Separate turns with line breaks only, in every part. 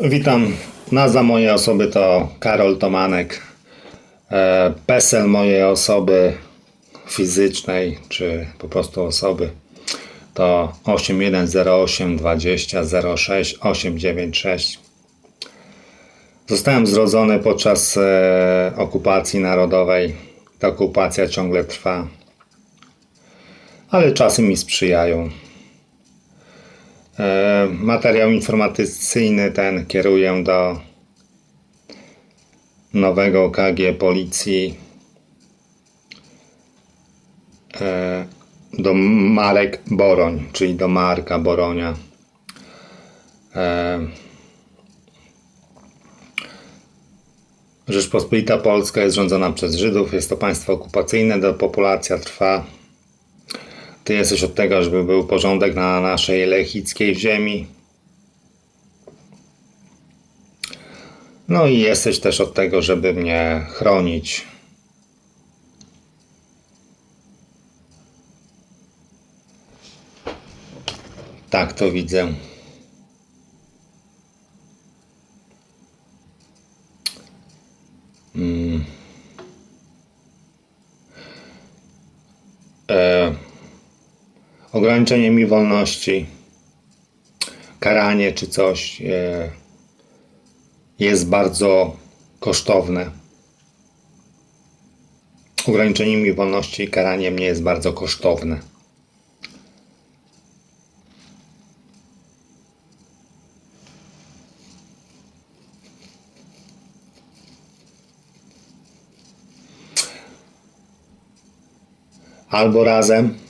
Witam. Nazwa mojej osoby to Karol Tomanek. E, PESEL mojej osoby fizycznej, czy po prostu osoby to 8108 20 06 896. Zostałem zrodzony podczas e, okupacji narodowej. Ta okupacja ciągle trwa, ale czasy mi sprzyjają. E, Materiał informacyjny ten kieruję do nowego KG Policji, e, do Marek Boroń, czyli do Marka Boronia. E, Rzeczpospolita Polska jest rządzona przez Żydów, jest to państwo okupacyjne, depopulacja trwa. Ty jesteś od tego, żeby był porządek na naszej lechickiej ziemi. No i jesteś też od tego, żeby mnie chronić. Tak to widzę. Mm. E, ograniczenie mi wolności, karanie czy coś e, jest bardzo kosztowne. Ograniczenie mi wolności i karanie mnie jest bardzo kosztowne. Albo razem,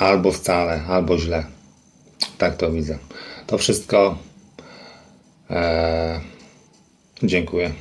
albo wcale, albo źle. Tak to widzę. To wszystko. E, dziękuję.